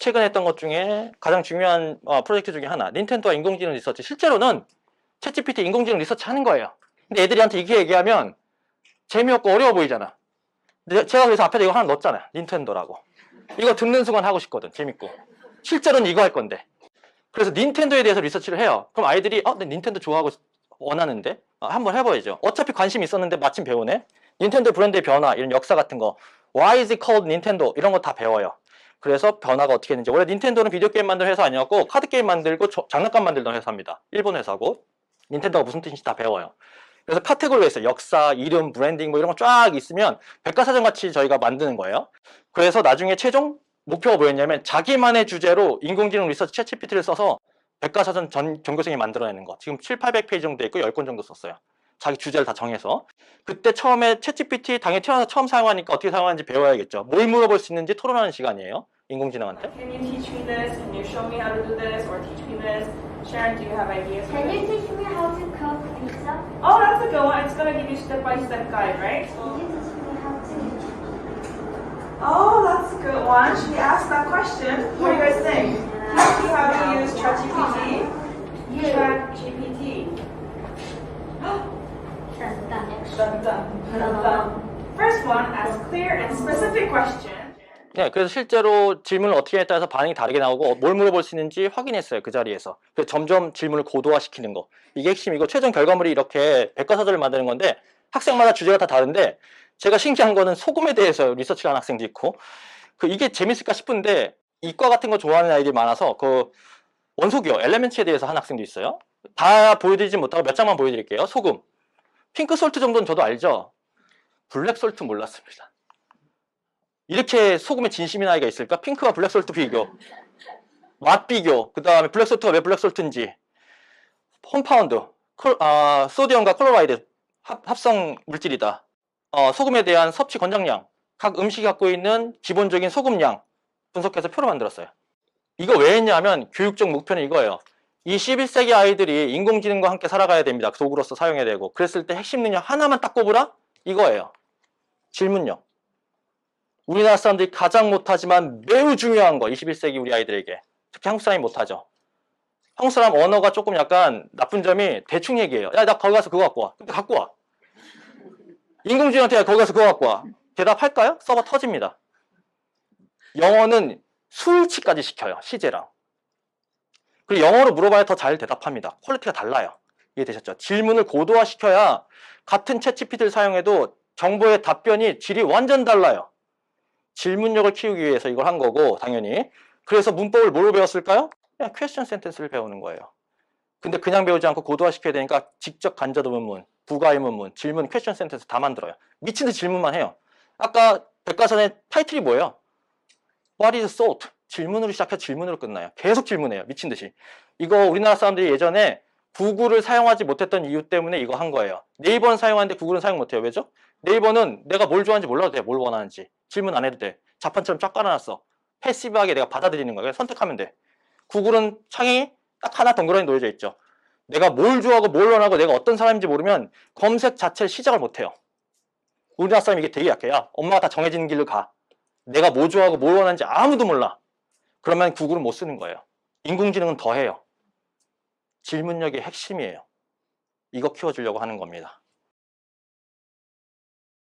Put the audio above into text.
최근에 했던 것 중에 가장 중요한 어, 프로젝트 중에 하나. 닌텐도와 인공지능 리서치. 실제로는 챗GPT 인공지능 리서치 하는 거예요. 근데 애들이한테 이렇게 얘기하면 재미없고 어려워 보이잖아. 제가 그래서 앞에다 이거 하나 넣었잖아요 닌텐도라고. 이거 듣는 순간 하고 싶거든. 재밌고. 실제로는 이거 할 건데. 그래서 닌텐도에 대해서 리서치를 해요. 그럼 아이들이 어, 나 닌텐도 좋아하고 원하는데? 아, 한번 해봐야죠. 어차피 관심 있었는데 마침 배우네. 닌텐도 브랜드의 변화 이런 역사 같은 거. Why is it called Nintendo? 이런 거 다 배워요 그래서 변화가 어떻게 했는지. 원래 닌텐도는 비디오 게임 만드는 회사 아니었고 카드 게임 만들고 저- 장난감 만들던 회사입니다. 일본 회사고 닌텐도가 무슨 뜻인지 다 배워요. 그래서 카테고리가 있어요. 역사 이름 브랜딩 뭐 이런 거 쫙 있으면 백과사전 같이 저희가 만드는 거예요. 그래서 나중에 최종 목표가 뭐였냐면 자기만의 주제로 인공지능 리서치 챗GPT를 써서 백과사전 전 전교생이 만들어내는 거. 지금 7, 800페이지 정도 있고 10권 정도 썼어요 자기 주제를 다 정해서 그때 처음에 챗GPT 당연히 태어나서 처음 사용하니까 어떻게 사용하는지 배워야겠죠 뭘 물어볼 수 있는지 토론하는 시간이에요 인공지능한테 Can you teach me this? Can you show me how to do this or teach me this? Sharon, do you have ideas for Can you this? teach me how to cook pizza? Oh, that's a good one. It's gonna give you step-by-step guide, right? Can you teach me how to Oh, that's a good one. Should we ask that question? What do you guys think? Teach me how to use ChatGPT. ChatGPT. Dun, First one, ask clear and specific question. 네, 그래서 실제로 질문을 어떻게 했에 따라서 반응이 다르게 나오고 뭘 물어볼 수 있는지 확인했어요 그 자리에서. 그래서 점점 질문을 고도화시키는 거. 이게 핵심이고 최종 결과물이 이렇게 백과사전을 만드는 건데 학생마다 주제가 다 다른데 제가 신기한 거는 소금에 대해서 리서치를 한 학생도 있고 그 이게 재밌을까 싶은데 이과 같은 거 좋아하는 아이들이 많아서 그 원소기호 엘레멘츠에 대해서 한 학생도 있어요. 다 보여드리지 못하고 몇 장만 보여드릴게요 소금 핑크 솔트 정도는 저도 알죠 블랙 솔트 몰랐습니다 이렇게 소금에 진심인 아이가 있을까? 핑크와 블랙 솔트 비교, 맛 비교, 그 다음에 블랙 솔트가 왜 블랙 솔트인지, 홈파운드, 콜- 아, 소디움과 클로라이드 합, 합성 물질이다. 어, 소금에 대한 섭취 권장량, 각 음식이 갖고 있는 기본적인 소금량 분석해서 표로 만들었어요. 이거 왜 했냐면 교육적 목표는 이거예요. 이 11세기 아이들이 인공지능과 함께 살아가야 됩니다. 도구로서 사용해야 되고. 그랬을 때 핵심 능력 하나만 딱 꼽으라? 이거예요. 질문력. 우리나라 사람들이 가장 못하지만 매우 중요한 거 21세기 우리 아이들에게 특히 한국 사람이 못하죠 한국 사람 언어가 조금 약간 나쁜 점이 대충 얘기해요 야 나 거기 가서 그거 갖고 와 근데 갖고 와 인공지능한테 야, 거기 가서 그거 갖고 와 대답할까요? 서버 터집니다 영어는 수일치까지 시켜요 시제랑 그리고 영어로 물어봐야 더 잘 대답합니다 퀄리티가 달라요 이해되셨죠? 질문을 고도화시켜야 같은 챗 GPT를 사용해도 정보의 답변이 질이 완전 달라요 질문력을 키우기 위해서 이걸 한 거고 당연히 그래서 문법을 뭐로 배웠을까요? 그냥 퀘스천 센텐스를 배우는 거예요 근데 그냥 배우지 않고 고도화시켜야 되니까 직접 간접 의문문, 부가 의문문, 질문, 퀘스천 센텐스 다 만들어요 미친 듯이 질문만 해요 아까 백과사전의 타이틀이 뭐예요? What is salt? 질문으로 시작해서 질문으로 끝나요. 계속 질문해요. 미친 듯이. 이거 우리나라 사람들이 예전에 구글을 사용하지 못했던 이유 때문에 이거 한 거예요. 네이버는 사용하는데 구글은 사용 못해요. 왜죠? 네이버는 내가 뭘 좋아하는지 몰라도 돼. 뭘 원하는지. 질문 안 해도 돼. 자판처럼 쫙 깔아놨어. 패시브하게 내가 받아들이는 거야 선택하면 돼. 구글은 창이 딱 하나 덩그러니 놓여져 있죠. 내가 뭘 좋아하고 뭘 원하고 내가 어떤 사람인지 모르면 검색 자체를 시작을 못해요. 우리나라 사람이 이게 되게 약해요. 엄마가 다 정해진 길로 가. 내가 뭐 좋아하고 뭘 원하는지 아무도 몰라 그러면 구글은 못 쓰는 거예요. 인공지능은 더 해요. 질문력이 핵심이에요. 이거 키워주려고 하는 겁니다